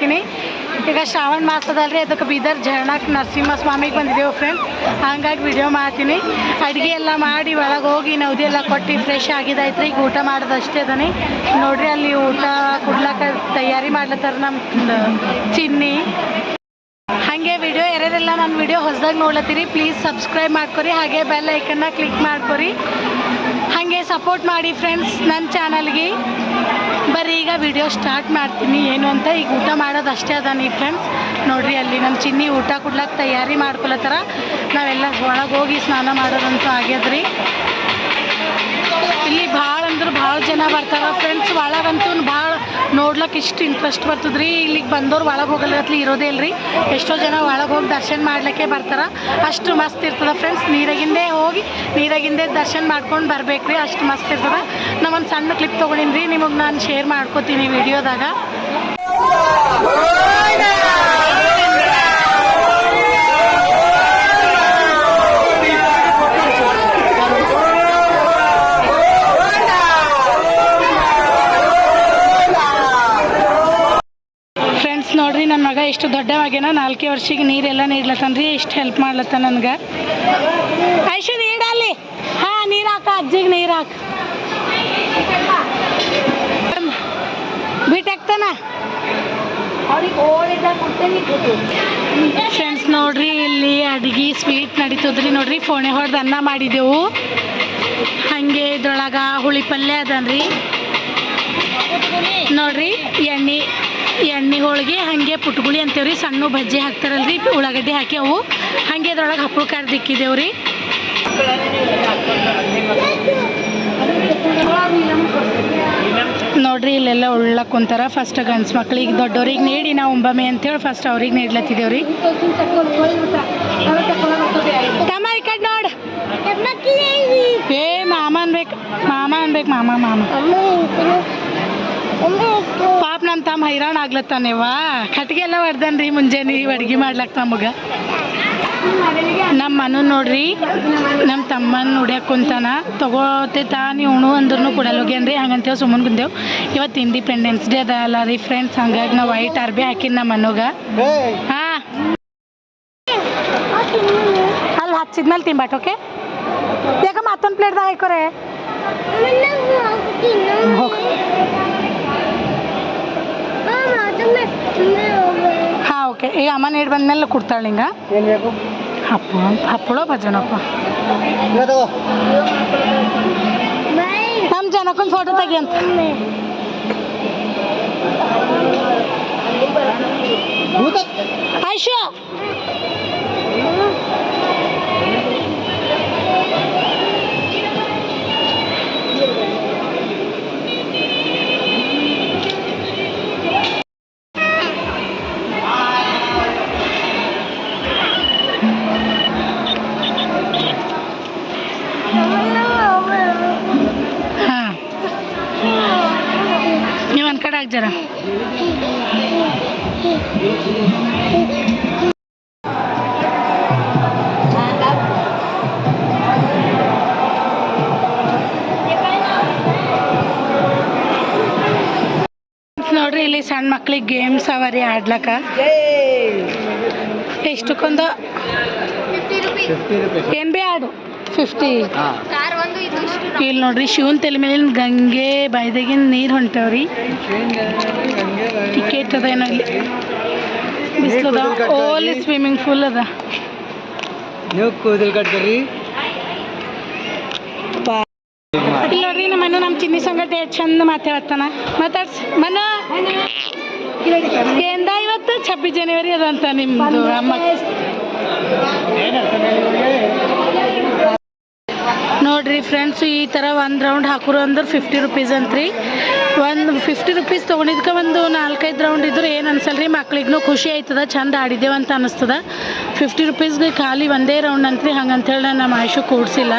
ಮಾಡ್ಲತ್ತೀನಿ ಈಗ ಶ್ರಾವಣ ಮಾಸದಲ್ರಿ, ಅದಕ್ಕೆ ಬೀದರ್ ಜರ್ಣಕ್ಕೆ ನರಸಿಂಹ ಸ್ವಾಮಿಗೆ ಬಂದಿದ್ದೇವೆ ಫ್ರೆಂಡ್ ಹಂಗಾಗಿ ವಿಡಿಯೋ ಮಾಡ್ತೀನಿ. ಅಡುಗೆ ಎಲ್ಲ ಮಾಡಿ ಒಳಗೆ ಹೋಗಿ ನವದಿ ಎಲ್ಲ ಕೊಟ್ಟು ಫ್ರೆಶ್ ಆಗಿದೈತ್ರಿ ಈಗ ಊಟ ಮಾಡೋದಷ್ಟೇ ಅದನಿ ನೋಡ್ರಿ ಅಲ್ಲಿ ಊಟ ಕುಡ್ಲಕ್ಕ ತಯಾರಿ ಮಾಡ್ಲತ್ತಾರ ನಮ್ಮ ಚಿನ್ನಿ. ಹಾಗೆ ವಿಡಿಯೋ ಯಾರ್ಯಾರೆಲ್ಲ ನನ್ನ ವಿಡಿಯೋ ಹೊಸದಾಗಿ ನೋಡ್ಲತ್ತೀರಿ ಪ್ಲೀಸ್ ಸಬ್ಸ್ಕ್ರೈಬ್ ಮಾಡ್ಕೊರಿ. ಹಾಗೆ ಬೆಲ್ ಐಕನ್ನ ಕ್ಲಿಕ್ ಮಾಡ್ಕೊರಿ. ಹಾಗೆ ಸಪೋರ್ಟ್ ಮಾಡಿ ಫ್ರೆಂಡ್ಸ್ ನನ್ನ ಚಾನಲ್ಗೆ ಬರ್ರಿ ಈಗ ವಿಡಿಯೋ ಸ್ಟಾರ್ಟ್ ಮಾಡ್ತೀನಿ. ಏನು ಅಂತ ಈಗ ಊಟ ಮಾಡೋದು ಅಷ್ಟೇ ಅದ ನೀ ಫ್ರೆಂಡ್ಸ್ ನೋಡ್ರಿ, ಅಲ್ಲಿ ನಮ್ಮ ಚಿನ್ನಿ ಊಟ ಕೊಡ್ಲಕ್ಕೆ ತಯಾರಿ ಮಾಡ್ಕೊಳತ್ತಾರ ನಾವೆಲ್ಲ ಒಳಗೆ ಹೋಗಿ ಸ್ನಾನ ಮಾಡೋದಂತೂ ಆಗ್ಯದ್ರಿ. ಇಲ್ಲಿ ಭಾಳ ಅಂದ್ರೆ ಭಾಳ ಜನ ಬರ್ತಾರೆ. ಫ್ರೆಂಡ್ಸ್ ಒಳಗಂತೂ ಭಾಳ ನೋಡ್ಲಕ್ಕೆ ಇಷ್ಟು ಇಂಟ್ರೆಸ್ಟ್ ಬರ್ತದ್ರಿ? ಇಲ್ಲಿಗೆ ಬಂದವ್ರು ಒಳಗೆ ಹೋಗಲ್ಲತ್ಲಿ ಇರೋದೇ ಇಲ್ರಿ. ಎಷ್ಟೋ ಜನ ಒಳಗೆ ಹೋಗಿ ದರ್ಶನ ಮಾಡ್ಲಿಕ್ಕೆ ಬರ್ತಾರೆ. ಅಷ್ಟು ಮಸ್ತ್ ಇರ್ತದೆ ಫ್ರೆಂಡ್ಸ್ ನೀರಾಗಿಂದೇ ಹೋಗಿ, ನೀರಾಗಿಂದೇ ದರ್ಶನ ಮಾಡ್ಕೊಂಡು ಬರ್ಬೇಕ್ರಿ. ಅಷ್ಟು ಮಸ್ತ್ ಇರ್ತದೆ. ನಾ ಒಂದು ಸಣ್ಣ ಕ್ಲಿಪ್ ತೊಗೊಂಡಿನಿ ನಿಮಗೆ ನಾನು ಶೇರ್ ಮಾಡ್ಕೋತೀನಿ ವಿಡಿಯೋದಾಗ ದೊಡ್ಡವಾಗ್ಯಾನ ನಾಲ್ಕೇ ವರ್ಷಕ್ಕೆ ನೀರೆಲ್ಲ ನೀಡ್ಲತ್ತಾನ್ರಿ ಇಷ್ಟು ಹೆಲ್ಪ್ ಮಾಡ್ಲತ್ತ ನನ್ಗೆ. ಐಶು ನೀಡಲ್ಲಿ. ಹಾ ನೀರು ಹಾಕ ಅಜ್ಜಿಗೆ ನೀರು ಹಾಕ ಬಿಟ್ಟಾಕ್ತಾನ ಫ್ರೆಂಡ್ಸ್ ನೋಡ್ರಿ ಇಲ್ಲಿ ಅಡ್ಗೆ ಸ್ವೀಟ್ ನಡೀತದ್ರಿ ನೋಡ್ರಿ ಫೋಣೆ ಹೊಡೆದು ಅನ್ನ ಮಾಡಿದೆವು. ಹಾಗೆ ಇದ್ರೊಳಗೆ ಹುಳಿ ಪಲ್ಯ ಅದನ್ರಿ. ನೋಡ್ರಿ ಎಣ್ಣೆ. ಎಣ್ಣೆ ಹೋಳಿಗೆ ಹಾಗೆ ಪುಟ್ಗುಳಿ ಅಂತೇವ್ರಿ, ಸಣ್ಣ ಬಜ್ಜಿ ಹಾಕ್ತಾರಲ್ರಿ, ಉಳ್ಳಾಗಡ್ಡಿ ಹಾಕಿ ಅವು. ಹಾಗೆ ಅದ್ರೊಳಗೆ ಹಪ್ಪಳ ಖಾರ ರೀ ನೋಡ್ರಿ, ಇಲ್ಲೆಲ್ಲ ಉಳ್ಳ ಕುಂತಾರ. ಫಸ್ಟ್ ಗಂಡ್ಸ್ ಮಕ್ಳಿಗೆ ದೊಡ್ಡವ್ರಿಗೆ ನೀಡಿ ನಾವು ಉಂಬಮೆ ಅಂತೇಳಿ ಫಸ್ಟ್ ಅವ್ರಿಗೆ ನೀಡ್ಲತ್ತಿದ್ದೇವ್ರಿ ತಮ್ಮ ಈ ಕಡೆ ನೋಡ್. ಏ, ಮಾಮ ಅನ್ಬೇಕು ಮಾಮ ಅನ್ಬೇಕು, ಮಾಮ ಮಾಮ. ಪಾಪ ನನ್ನ ತಮ್ಮ ಹೈರಾಣ ಆಗ್ಲತ್ತಾನೇವ ಕಟ್ಗೆ ಎಲ್ಲ ಹೊಡ್ದನ್ರಿ ಮುಂಜಾನೆ ಅಡ್ಗೆ ಮಾಡ್ಲಕ್ಕ ನಮಗೆ ನಮ್ಮ ಮನು ನೋಡ್ರಿ ನಮ್ಮ ತಮ್ಮನ ಉಡ್ಯಾಕ ಕುಂತಾನ. ತಗೋತೆ ತಾನಿ ಉಣು ಅಂದ್ರೂ ಕೊಡಲ್ಲೋಗ್ಯನ್ರಿ ಹಂಗಂತೇವೆ ಸುಮ್ಮನೆ ಕುಂದೇವು ಇವತ್ತು ಇಂಡಿಪೆಂಡೆನ್ಸ್ ಡೇ ಅದ ಅಲ್ಲ ರೀ ಫ್ರೆಂಡ್ಸ್ ಹಂಗಾಗಿ ನಾವು ವೈಟ್ ಅರ್ಬಿ ಹಾಕಿನ ನಮ್ಮ ಮನುಗ. ಹಾಂ. ಅಲ್ಲಿ ಹಚ್ಚಿದ್ಮೇಲೆ ತಿಂಬಾಟ್ ಓಕೆ ಯಾಕ ಮತ್ತೊಂದು ಪ್ಲೇಟ್ದಾಗ ಹಾಕೋರೆ ಹಾಂ ಓಕೆ ಈಗ ಅಮ್ಮ ನೀರು ಬಂದ್ಮೇಲೆ ಕೊಡ್ತಾಳೆ ಹಿಂಗೆ ಏನು ಬೇಕು ಹಪ್ಪು ಹಪ್ಪಳೋ ಭಜನಪ್ಪ ನಮ್ಮ ಜನಕ್ಕೊಂದು ಫೋಟೋ ತೆಗಿ ಅಂತ ಐಶು ನೋಡ್ರಿ ಇಲ್ಲಿ ಸಣ್ಣ ಮಕ್ಳಿಗೆ ಗೇಮ್ಸ್ ಅವ ರೀ ಆಡ್ಲಕ್ಕ. ಎಷ್ಟಕ್ಕೊಂದು? ಏನ್ ಬಿ ಆಡು? ಫಿಫ್ಟಿ ಇಲ್ಲಿ ನೋಡ್ರಿ ಶಿವನ್ ತಲೆ ಮೇಲಿನ ಗಂಗೆ ಬಾಯ್ದಾಗಿನ ನೀರು ಹೊಂಟವ್ರಿ. ಟಿಕೆಟ್ ಅದ ಏನೋ ಇಲ್ಲಿ. ಬಿಸಿಲದ ಓಲಿ ಸ್ವಿಮ್ಮಿಂಗ್ ಪೂಲ್ ಅದ. ನೀವು ಕೂದಲು ಕಟ್ತೀರಿ ನಮ್ಮ ಚಿನ್ನಿ ಸಂಗಟ ಚಂದ ಮಾತಾಡ್ತಾನ. ಮಾತಾಡ್ಸ್, ಮನ. ಇವತ್ತು? ಛಬ್ಬೀಸ್ ಜನವರಿ ಅದಂತ ನಿಮ್ಮದು ಅಮ್ಮ. ನೋಡ್ರಿ ಫ್ರೆಂಡ್ಸ್ ಈ ಥರ ಒಂದು ರೌಂಡ್ ಹಾಕೋರು ಅಂದ್ರೆ ಫಿಫ್ಟಿ ರುಪೀಸ್ ಅಂತ್ರಿ. ಒಂದು ಫಿಫ್ಟಿ ರುಪೀಸ್ ತೊಗೊಂಡಿದ್ಕೆ ಒಂದು ನಾಲ್ಕೈದು ರೌಂಡ್ ಇದ್ರೆ ಏನು ಅನ್ಸಲ್ರಿ? ಮಕ್ಳಿಗೂ ಖುಷಿ ಆಯ್ತದ, ಚಂದ ಆಡಿದ್ದೇವೆ ಅಂತ ಅನಿಸ್ತದ. ಫಿಫ್ಟಿ ರುಪೀಸ್ಗೆ ಖಾಲಿ ಒಂದೇ ರೌಂಡ್ ಅಂತ್ರಿ, ಹಂಗಂತೇಳಿ ನಾನು ನಮ್ಮ ಆಯುಷು ಕೂಡ್ಸಿಲ್ಲ.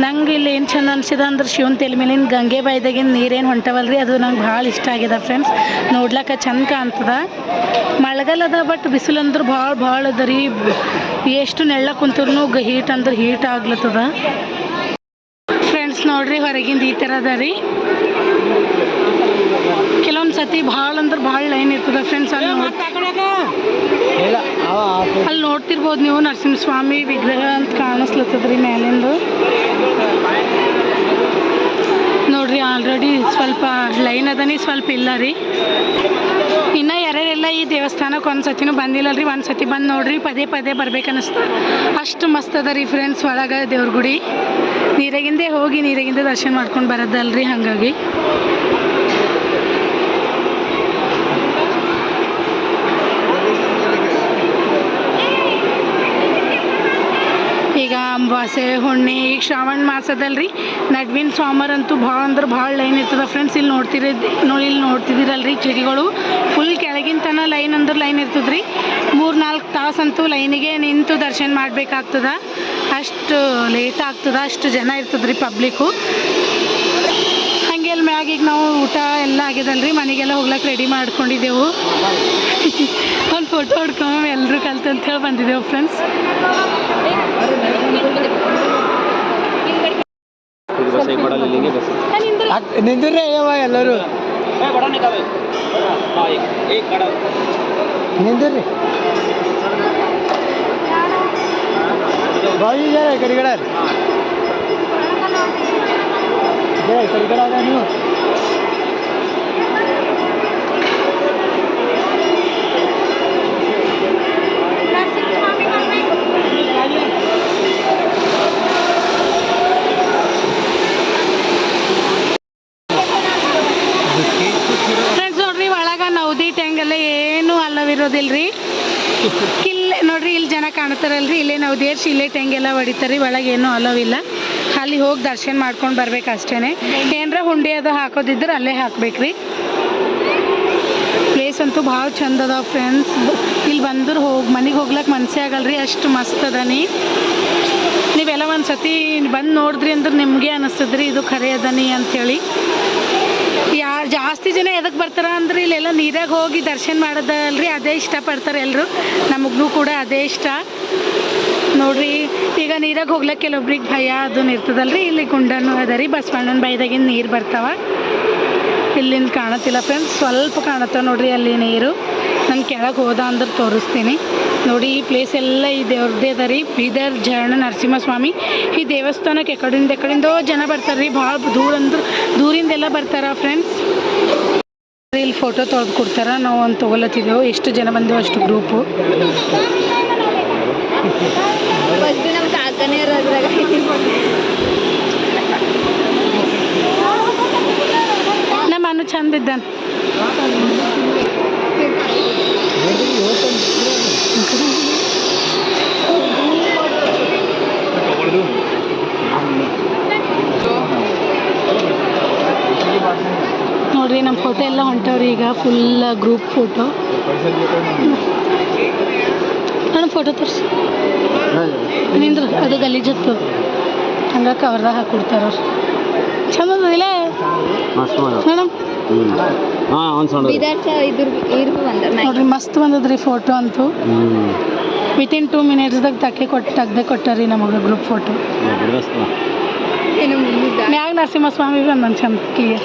ನಂಗೆ ಇಲ್ಲಿ ಏನು ಚಂದ ಅನ್ಸಿದೆ ಅಂದ್ರೆ ಶಿವನ ತಲೆ ಮೇಲಿನ ಗಂಗೆ ಬಾಯ್ದಾಗಿನ ನೀರೇನು ಹೊಂಟವಲ್ರಿ? ಅದು ನಂಗೆ ಭಾಳ ಇಷ್ಟ ಆಗಿದೆ ಫ್ರೆಂಡ್ಸ್ ನೋಡ್ಲಕ್ಕ ಚಂದ ಕಾಣ್ತದ. ಮಳೆಗಾಲ ಅದ ಬಟ್ ಬಿಸಿಲು ಅಂದ್ರೆ ಭಾಳ ಭಾಳ ಅದ ರೀ. ಎಷ್ಟು ನೆಳ್ಳ ಕುಂತ್ರು ಹೀಟ್ ಅಂದ್ರೆ ಹೀಟ್ ಆಗ್ಲತ್ತದ. ಫ್ರೆಂಡ್ಸ್ ನೋಡ್ರಿ ಹೊರಗಿಂದ ಈ ಥರ ಅದ ರೀ. ಕೆಲವೊಂದು ಸತಿ ಭಾಳ ಅಂದ್ರೆ ಭಾಳ ಲೈನ್ ಇರ್ತದ ಫ್ರೆಂಡ್ಸ್ ಅಲ್ಲಿ ಅಲ್ಲಿ ನೋಡ್ತಿರ್ಬೋದು ನೀವು ನರಸಿಂಹಸ್ವಾಮಿ ವಿಗ್ರಹ ಅಂತ ಕಾಣಿಸ್ಲತ್ತದ್ರಿ ಮೇಲಿಂದು. ನೋಡ್ರಿ ಆಲ್ರೆಡಿ ಸ್ವಲ್ಪ ಲೈನ್ ಅದನಿ ಸ್ವಲ್ಪ ಇಲ್ಲ ರೀ. ಇನ್ನು ಯಾರ್ಯಾರೆಲ್ಲ ಈ ದೇವಸ್ಥಾನಕ್ಕೆ ಒಂದು ಸತಿನೂ ಬಂದಿಲ್ಲ ರೀ ಒಂದು ಸತಿ ಬಂದು ನೋಡ್ರಿ, ಪದೇ ಪದೇ ಬರ್ಬೇಕನ್ನಿಸ್ತ. ಅಷ್ಟು ಮಸ್ತ್ ಅದ ರೀ ಫ್ರೆಂಡ್ಸ್ ಒಳಗೆ ದೇವ್ರ ಗುಡಿ. ನೀರಾಗಿಂದೇ ಹೋಗಿ ನೀರಾಗಿಂದೇ ದರ್ಶನ ಮಾಡ್ಕೊಂಡು ಬರೋದಲ್ರಿ ಹಾಗಾಗಿ. ಈಗ ಅಂಬಾಸೆ, ಹುಣ್ಣಿ ಈಗ ಶ್ರಾವಣ ಮಾಸದಲ್ರಿ. ನಡ್ವಿನ ಸೋಮವಾರ ಅಂತೂ ಭಾಳ ಅಂದ್ರೆ ಭಾಳ ಲೈನ್ ಇರ್ತದೆ ಫ್ರೆಂಡ್ಸ್ ಇಲ್ಲಿ ನೋಡ್ತಿರ, ನೋಡಿ ಇಲ್ಲಿ ನೋಡ್ತಿದ್ದೀರಲ್ರಿ ಚಿಡಿಗಳು ಫುಲ್ ಕೆಳಗಿನ ತನ ಲೈನ್ ಅಂದ್ರೆ ಲೈನ್ ಇರ್ತದ್ರಿ. ಮೂರು ನಾಲ್ಕು ತಾಸು ಅಂತೂ ಲೈನಿಗೆ ನಿಂತು ದರ್ಶನ ಮಾಡಬೇಕಾಗ್ತದ. ಅಷ್ಟು ಲೇಟ್ ಆಗ್ತದ, ಅಷ್ಟು ಜನ ಇರ್ತದ್ರಿ ಪಬ್ಲಿಕ್ಕು ಹಾಗೆ ಮ್ಯಾಗ ಈಗ ನಾವು ಊಟ ಎಲ್ಲ ಆಗ್ಯದಲ್ರಿ, ಮನೆಗೆಲ್ಲ ಹೋಗ್ಲಕ್ಕೆ ರೆಡಿ ಮಾಡ್ಕೊಂಡಿದ್ದೆವು. ಒಂದು ಫೋಟೋ ಹೊಡ್ಕೊಂಡು ಎಲ್ಲರೂ ಕಲ್ತಂತ ಹೇಳಿ ಬಂದಿದ್ದೆವು ಫ್ರೆಂಡ್ಸ್ ನಿಂದ್ರಿ. ಅಯ್ಯವ ಎಲ್ಲರೂ ನಿಂದ್ರಿ ಬಾಯಿ ಕಡಿಗಡ ಕಡಿಗಡ ನೀವು ಇಲ್ಲೇ ನೋಡ್ರಿ, ಇಲ್ಲಿ ಜನ ಕಾಣ್ತಾರಲ್ರಿ ಇಲ್ಲೇ ನಾವು ದೇವ್ರ ಇಲ್ಲೇ ತೆಂಗೆಲ್ಲ ಹೊಡಿತಾರೆ ಒಳಗೆ ಏನೂ ಅಲವಿಲ್ಲ ಅಲ್ಲಿ ಹೋಗಿ ದರ್ಶನ ಮಾಡ್ಕೊಂಡು ಬರ್ಬೇಕು ಅಷ್ಟೇ ಏನರ ಹುಂಡಿ ಅದು ಹಾಕೋದಿದ್ರೆ ಅಲ್ಲೇ ಹಾಕ್ಬೇಕ್ರಿ. ಪ್ಲೇಸ್ ಅಂತೂ ಭಾಳ ಚಂದ ಅದ ಫ್ರೆಂಡ್ಸ್ ಇಲ್ಲಿ ಬಂದ್ರೆ ಹೋಗಿ, ಮನೆಗೆ ಹೋಗ್ಲಕ್ಕೆ ಮನಸ್ಸೇ ಆಗಲ್ರಿ. ಅಷ್ಟು ಮಸ್ತ್ ಅದ ನೀ. ನೀವೆಲ್ಲ ಒಂದು ಸತಿ ಬಂದು ನೋಡಿದ್ರಿ ಅಂದ್ರೆ ನಿಮಗೆ ಅನಿಸ್ತದ್ರಿ. ಇದು ಖರೆ ಅದನಿ ಅಂಥೇಳಿ ಯಾರು ಜಾಸ್ತಿ ಜನ ಎದಕ್ಕೆ ಬರ್ತಾರ ಅಂದ್ರೆ ಇಲ್ಲೆಲ್ಲ ನೀರಾಗ ಹೋಗಿ ದರ್ಶನ ಮಾಡೋದಲ್ರಿ, ಅದೇ ಇಷ್ಟಪಡ್ತಾರೆ ಎಲ್ಲರೂ ನಮಗೂ ಕೂಡ ಅದೇ ಇಷ್ಟ. ನೋಡ್ರಿ, ಈಗ ನೀರಾಗ ಹೋಗ್ಲಕ್ಕೆ ಕೆಲವೊಬ್ರಿಗೆ ಭಯ ಅದು ಇರ್ತದಲ್ರಿ. ಇಲ್ಲಿ ಗುಂಡನು ಅದ ರೀ, ಬಸವಣ್ಣನ ಬೈದಾಗಿನ ನೀರು ಬರ್ತಾವ. ಇಲ್ಲಿಂದ ಕಾಣತ್ತಿಲ್ಲ ಫ್ರೆಂಡ್ಸ್ ಸ್ವಲ್ಪ ಕಾಣತ್ತ ನೋಡ್ರಿ ಅಲ್ಲಿ ನೀರು. ನಾನು ಕೆಳಗೆ ಹೋದ ಅಂದ್ರೆ ತೋರಿಸ್ತೀನಿ. ನೋಡಿ, ಈ ಪ್ಲೇಸ್ ಎಲ್ಲ ಈ ದೇವ್ರದ್ದೇ ಅದ ರೀ. ಬೀದರ್ ಜರಣ ನರಸಿಂಹಸ್ವಾಮಿ. ಈ ದೇವಸ್ಥಾನಕ್ಕೆ ಎಕಡಿಂದ ಎಕಡಿಂದ ಜನ ಬರ್ತಾರೆ ರೀ. ಭಾಳ ದೂರ ಅಂದ್ರೆ ದೂರಿಂದೆಲ್ಲ ಬರ್ತಾರ ಫ್ರೆಂಡ್ಸ್ ಇಲ್ಲಿ ಫೋಟೋ ತೊಳೆದು ಕೊಡ್ತಾರ. ನಾವು ಒಂದು ತೊಗೊಲತ್ತಿದ್ದೆವು. ಎಷ್ಟು ಜನ ಬಂದೆವು ಅಷ್ಟು ಗ್ರೂಪು ನಮ್ಮ ಅನು ಚಂದ ಬಿದ್ದಾನ ನೋಡ್ರಿ ನಮ್ಮ ಫೋಟೋ ಎಲ್ಲ ಹೊಂಟವ್ರಿ ಈಗ ಫುಲ್ ಗ್ರೂಪ್ ಫೋಟೋ ನನ್ನ ಫೋಟೋ ತೋರಿಸಿ. ನಿಂದ್ರ ಅದು ಗಲೀಜತ್ತು ಹಂಗ ಕವರ್ದಾಗ ಹಾಕ್ಕೊಡ್ತಾರ ಅವ್ರು. ಚಂದ ಇಲ್ಲ? ಮೇಡಮ್. ಬೀದರ್ ಸ ಇದ್ರ ಇರ್ಬು ಬಂದ ನೋಡ್ರಿ ಮಸ್ತ್ ಬಂದದ್ರಿ ಫೋಟೋ ಅಂತೂ. ವಿತಿನ್ ಟೂ ಮಿನಿಟ್ಸ್ದಾಗ ತಕ್ಕೆ ಕೊಟ್ಟು ತೆಗ್ದೆ ಕೊಟ್ಟಾರಿ ನಮಗೆ ಗ್ರೂಪ್ ಫೋಟೋ ಮ್ಯಾಗ ನರಸಿಂಹಸ್ವಾಮಿ ಬಂದ ಚಂದ ಕ್ಲಿಯರ್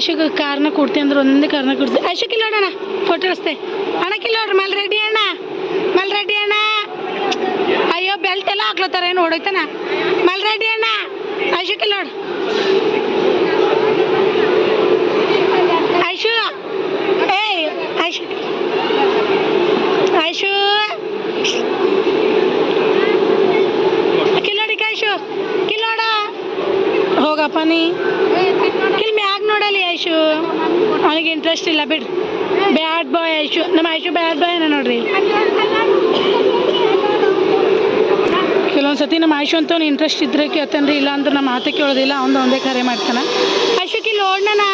ಐಶುಗೆ ಕಾರ್ನ ಕೊಡ್ತೀನಿ ಅಂದ್ರೆ ಒಂದೇ ಕಾರ್ನ ಕೊಡ್ತೀನಿ ಅಶೋಕ್ ಇಲ್ಲ ಅಣ್ಣ ಫೋಟೋ ಇಳಿಸ್ತೆ ಅಣ್ಣ ಮಲ್ ರೆಡ್ಡಿ ಅಣ್ಣ, ಮಲ್ ರೆಡ್ಡಿ ಅಣ್ಣ. ಅಯ್ಯೋ ಬೆಲ್ಟ್ ಎಲ್ಲ ಹಾಕ್ಲತ್ತಾರ ಏನು ಹೊಡೋಯ್ತಾನ? ಮಲ್ ರೆಡ್ಡಿ ಅಣ್ಣ, ಅಶೋಕ್ ಇಲ್ಲ ಐಶು ಏಯ್, ಅಶು ಅಶು. ಕಿಲ್ಲೋಡಿ ಕಾಶು ಕಿಲ್ಲೋಡ ಹೋಗಪ್ಪ ನೀ? ಇಲ್ಲಿ ಮ್ಯಾಗ ನೋಡಲಿ ಐಶು ಅವನಿಗೆ ಇಂಟ್ರೆಸ್ಟ್ ಇಲ್ಲ ಬಿಡ್ರಿ ಬ್ಯಾಡ್ ಬಾಯ್ ಐಶು ನಮ್ಮ ಐಶು ಬ್ಯಾಡ್ ಬಾಯ್ ಏನ ನೋಡ್ರಿ. ಕೆಲವೊಂದು ಸತಿ ನಮ್ಮ ಆಯುಷು ಅಂತ ಇಂಟ್ರೆಸ್ಟ್ ಇದ್ರೆ ಕೇಳ್ತಾನೆ ಇಲ್ಲ ಅಂದ್ರೆ ನಮ್ಮ ಮಾತೆ ಕೇಳೋದಿಲ್ಲ, ಅವ್ನು ಒಂದೇ ಕರೆ ಮಾಡ್ತಾನೆ. ಐಶುಕಿ ನೋಡ್ನ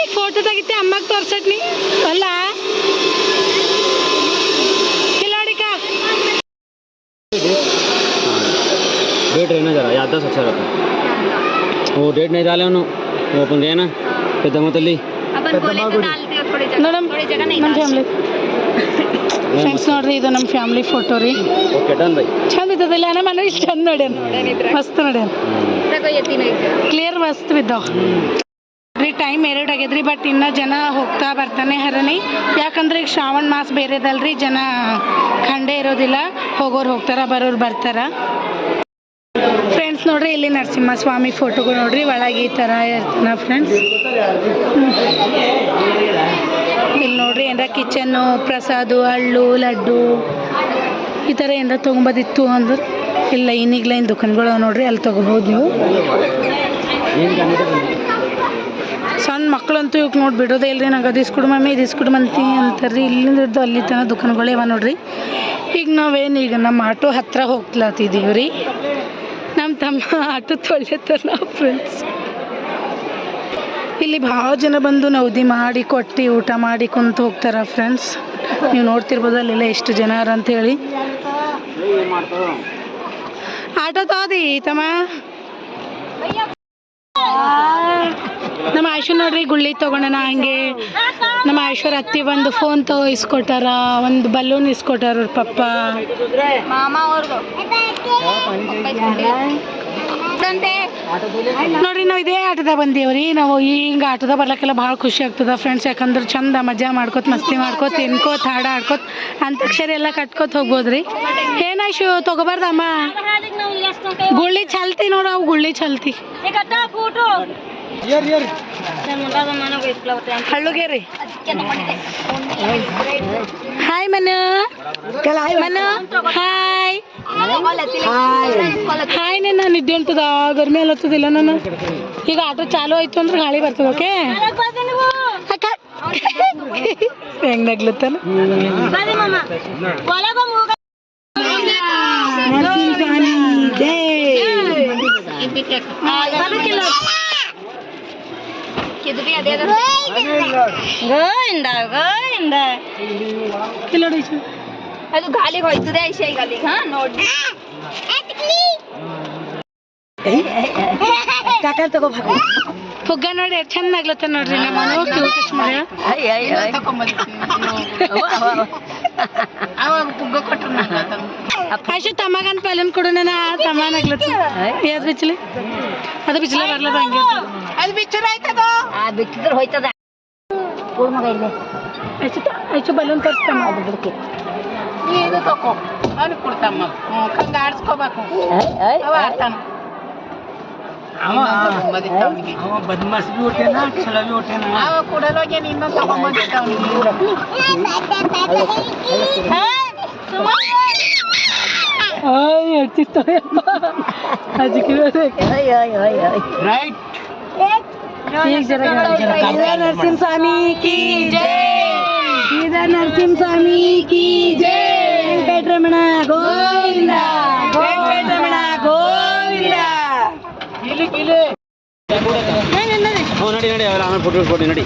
ಈಗ ಫೋಟೋ ತೆಗಿತೆ, ಅಮ್ಮಗೆ ತೋರ್ಸಟ್ನಿ ಅಲ್ಲ? डेट रहना जरा याददाश्त अच्छा रहता है वो डेट नहीं डाले उन्होंने वो अपन गए ना पेदमा तल्ली अपन बोले तो डालते हो थोड़ी जगह ನೋಡಮ್ थोड़ी जगह नहीं ನಮ್ಮ डालते ಫ್ಯಾಮ್ಲಿ ಫ್ರೆಂಡ್ಸ್ ನೋಡ್ರಿ ಇದು ನಮ್ಮ ಫ್ಯಾಮ್ಲಿ ಫೋಟೋ ರೀ ओके डन भाई ಚಂದ ಇದ್ದದಿಲ್ಲ ನಮ್ಮ ಮನೆ ಇಷ್ಟು ಚಂದ ನೋಡ್ಯಾನ ಮಸ್ತ್ ನೋಡ್ಯಾನ देखो ये तीनों एक जगह ಕ್ಲಿಯರ್ ಮಸ್ತ್ ಬಿದ್ದಾವ ರೀ ಟೈಮ್ ಎರಡು ಆಗ್ಯದ್ರಿ ಬಟ್ ಇನ್ನೂ ಜನ ಹೋಗ್ತಾ ಬರ್ತಾನೆ ಹರನಿ ಯಾಕಂದ್ರೆ ಈಗ ಶ್ರಾವಣ ಮಾಸ ಬೇರೆದಲ್ರಿ ಜನ ಖಂಡೆ ಇರೋದಿಲ್ಲ ಹೋಗೋರು ಹೋಗ್ತಾರ ಬರೋರು ಬರ್ತಾರ ಫ್ರೆಂಡ್ಸ್ ನೋಡ್ರಿ, ಇಲ್ಲಿ ನರಸಿಂಹಸ್ವಾಮಿ ಫೋಟೋಗಳು ನೋಡ್ರಿ, ಒಳಗೆ ಈ ಥರ ಇರ್ತಾನ ಫ್ರೆಂಡ್ಸ್ ಇಲ್ಲಿ ನೋಡ್ರಿ, ಏನಾರ ಕಿಚನ್ನು ಪ್ರಸಾದ ಹಳ್ಳು ಲಡ್ಡು, ಈ ಥರ ಏನಾರ ತೊಗೊಂಬೋದಿತ್ತು ಅಂದ್ರೆ. ಇಲ್ಲ ಲೈನಿಗೆ ಲೈನ್ ದುಕಾನ್ಗಳು ನೋಡ್ರಿ, ಅಲ್ಲಿ ತೊಗೋಬೋದು ನೀವು. ಸಣ್ಣ ಮಕ್ಕಳಂತೂ ಇವಾಗ ನೋಡಿ ಬಿಡೋದೇ ಇಲ್ರಿ, ನಂಗೆ ಅದು ಇಸ್ಕೊಡು ಮಮ್ಮಿ, ಇದು ಇಸ್ಕೊಡು ಮಂತಿ ಅಂತಾರ್ರಿ. ಇಲ್ಲಿಂದ ಅಲ್ಲಿ ತನಕ ದುಕಾನ್ಗಳೇ ಅವ ನೋಡ್ರಿ. ಈಗ ನಾವೇನು, ಈಗ ನಮ್ಮ ಆಟೋ ಹತ್ತಿರ ಹೋಗ್ಲತ್ತಿದ್ದೀವಿ ರೀ ನಮ್ಮ ತಮ್ಮ ಆಟೋ ತೊಳ್ಯತ್ತಾರ ನಾವು ಫ್ರೆಂಡ್ಸ್ ಇಲ್ಲಿ ಭಾಳ ಜನ ಬಂದು ನವದಿ ಮಾಡಿ ಕೊಟ್ಟು ಊಟ ಮಾಡಿ ಕುಂತು ಹೋಗ್ತಾರ ಫ್ರೆಂಡ್ಸ್ ನೀವು ನೋಡ್ತಿರ್ಬೋದು ಅಲ್ಲೆಲ್ಲ ಎಷ್ಟು ಜನ ಅಂತೇಳಿ ಆಟೋ ತೋದಿ ತಮ್ಮ. ನಮ್ಮ ಐಶ್ವರ ನೋಡ್ರಿ ಗುಳ್ಳಿ ತಗೊಂಡನ ಹಂಗೆ. ನಮ್ಮ ಆಶ್ವರ ಅತ್ತಿ ಒಂದು ಫೋನ್ ತಗೋ ಇಸ್ಕೊಟ್ಟಾರ ಒಂದು ಬಲೂನ್ ಇಸ್ಕೊಟ್ಟಾರ ಅವ್ರ ಪಪ್ಪ. ನೋಡ್ರಿ ನಾವು ಇದೇ ಆಟದ ಬಂದೇವ್ರಿ. ನಾವು ಹಿಂಗ ಆಟದ ಬರ್ಲಕ್ಕೆಲ್ಲ ಭಾಳ ಖುಷಿ ಆಗ್ತದ ಫ್ರೆಂಡ್ಸ್ ಯಾಕಂದ್ರೆ ಚಂದ ಮಜಾ ಮಾಡ್ಕೋತ ಮಸ್ತಿ ಮಾಡ್ಕೋತ ತಿನ್ಕೋತ ಹಾಡ ಆಡ್ಕೋತ ಅಂತಕ್ಷರಿ ಎಲ್ಲ ಕಟ್ಕೋತ ಹೋಗ್ಬೋದ್ರಿ. ಏನಾಯ್ತು ತಗೋಬಾರ್ದಮ್ಮ? ಗುಳ್ಳಿ ಚಲ್ತಿ ನೋಡು ಅವು ಗುಳ್ಳಿ ಚಲ್ತಿ. ಹಳ್ಳುಗೇರಿ. Hi Manu. Manu. Hi hi ನಾನು ನಿದ್ದೆ ಅಂತದ ಗರ್ಮಿ ಅಲ್ಲತ್ತದಿಲ್ಲ ನಾನು ಈಗ ಆಟೋ ಚಾಲು ಆಯ್ತು ಅಂದ್ರೆ ಗಾಳಿ ಬರ್ತದ ಓಕೆ? ಅಕ್ಕ. ಹೆಂಗ್ ನಗ್ಲತ್ತಾನ? ಇದು ಬಿ ಅದೇ ಗೋಯಿಂದ ಗೋಯಿಂದ ಕಿಲೋಡಿ ಅದು ಗಾಲಿಗೆ ಹೋಯ್ತದೆ ಐಶೈ ಗಾಲಿಗೆ ಹಾ ನೋಡಿ ಪುಗ್ಗ ನೋಡಿ ಎಷ್ಟು ಚಂದ ಆಗ್ಲತ್ತ ನೋಡ್ರಿ ನಮ್ಮ ಮನೆ ಕ್ಯೂಟೆಸ್ಟ್ ಮಗ ಆಯ್ತು ತಮ್ಮಗನ್ ಪೈಲನ್ ಕೊಡು ನಾನು ಅಶು ತಮಗನ್ ಪಲ್ಯನ್ ಕೊಡೋಣ ತಮ್ಮನ ಆಗ್ಲತ್ತ ಯಾವ್ದು ಬಿಚ್ಚಲಿ ಅದು ಬಿಚ್ಚಲ ಬರ್ಲದ ಹಂಗೆ ಅದು ಬಿಚ್ಚಲ ಆಯ್ತದ ಬಿಚ್ಚಿದ್ರೆ ಹೋಯ್ತದ ಕೂರ್ ಮಗ ಇಲ್ಲೇ ಅಶು ಅಶು ಬಲೂನ್ ತರ್ಸ್ತಮ್ಮ ಅದು ಬಿಡಕ್ಕೆ ಇದು ತಕೋ ಅಲ್ಲಿ ಕೊಡ್ತಮ್ಮ ಹಂಗೆ ಆಡ್ಸ್ಕೋಬೇಕು ಅವ ಆಡ್ತಾನ ಅವ ಬದ್ಮಾಸ್ ಬಿ ಹೊಟ್ಟೆನ ಚಲೋ ಬಿ ಹೊಟ್ಟೆನ ಅವ ಕೊಡಲೋಗೇನು ಇನ್ನೊಂದು ತಗೊಂಬಂದಿದ್ದಾವನಿಗೆ Ay, artista Así que no sé. Ay, ay, ay, ay. Right. Narasimha స్వామికి జై సీదా నరసింహ స్వామికి జై వెంకటరమణ గోవింద వెంకటరమణ గోవింద ನೋಡಿ ನೋಡಿ ಅವರ ಆಮೇಲೆ ಫೋಟೋ ಫೋಟೋ ನೋಡಿ